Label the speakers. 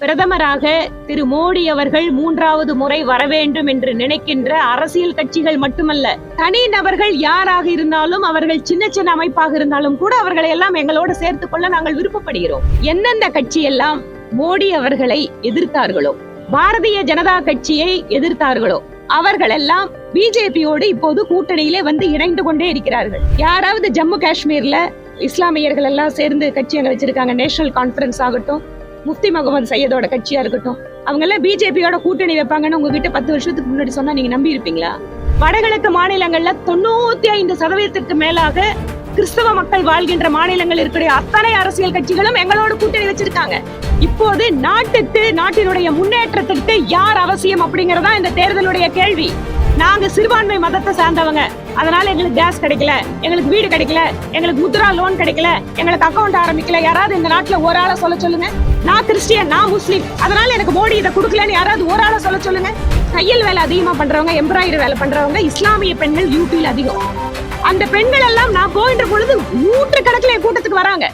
Speaker 1: பிரதமராக திரு மோடி அவர்கள் மூன்றாவது முறை வர வேண்டும் என்று நினைக்கின்ற அரசியல் கட்சிகள் மட்டுமல்ல தனி நபர்கள் யாராக இருந்தாலும் அவர்கள் சின்ன சின்ன அமைப்பாக இருந்தாலும் கூட அவர்களை எல்லாம் எங்களோடு சேர்த்துக் கொள்ள நாங்கள் விருப்பப்படுகிறோம். எந்தெந்த கட்சி எல்லாம் மோடி அவர்களை எதிர்த்தார்களோ பாரதிய ஜனதா கட்சியை எதிர்த்தார்களோ அவர்கள் எல்லாம் பிஜேபியோடு இப்போது கூட்டணியிலே வந்து இணைந்து கொண்டே இருக்கிறார்கள். யாராவது ஜம்மு காஷ்மீர்ல இஸ்லாமியர்கள் எல்லாம் சேர்ந்து கட்சி அங்க வச்சிருக்காங்க நேஷனல் கான்பரன்ஸ் ஆகட்டும் முஃப்தி முகமது சையதோட கட்சியா இருக்கட்டும். அவங்க எல்லாம் பிஜேபியோட கூட்டணி வைப்பாங்கன்னு உங்ககிட்ட பத்து வருஷத்துக்கு முன்னாடி சொன்னா நீங்க நம்பி இருப்பீங்களா வடகிழக்கு மாநிலங்கள்ல தொண்ணூத்தி ஐந்து சதவீதத்திற்கு மேலாக கிறிஸ்தவ மக்கள் வாழ்கின்ற மாநிலங்கள் இருக்கிற அத்தனை அரசியல் கட்சிகளும் எங்களோட கூட்டணி வச்சிருக்காங்க. இப்போது நாட்டுக்கு நாட்டினுடைய முன்னேற்றத்திற்கு யார் அவசியம் அப்படிங்கறதா இந்த தேர்தலுடைய கேள்வி. நாங்க சிறுபான்மை மதத்தை சார்ந்தவங்க. அதனால எங்களுக்கு கேஸ் கிடைக்கல எங்களுக்கு வீடு கிடைக்கல எங்களுக்கு முத்ரா லோன் கிடைக்கல எங்களுக்கு அக்கௌண்ட் ஆரம்பிக்கல. யாராவது இந்த நாட்டுல ஒரு ஆளை சொல்ல சொல்லுங்க. நான் கிறிஸ்டியன் நான் முஸ்லீம். அதனால எனக்கு மோடி இதை கொடுக்கலன்னு யாராவது ஒரு ஆளை சொல்ல சொல்லுங்க. தையல் வேலை அதிகமா பண்றவங்க எம்ப்ராய்டரி வேலை பண்றவங்க இஸ்லாமிய பெண்கள் யூபியில் அதிகம். அந்த பெண்கள் எல்லாம் நான் போயின்ற பொழுது நூற்று கணக்கில் என் கூட்டத்துக்கு வராங்க.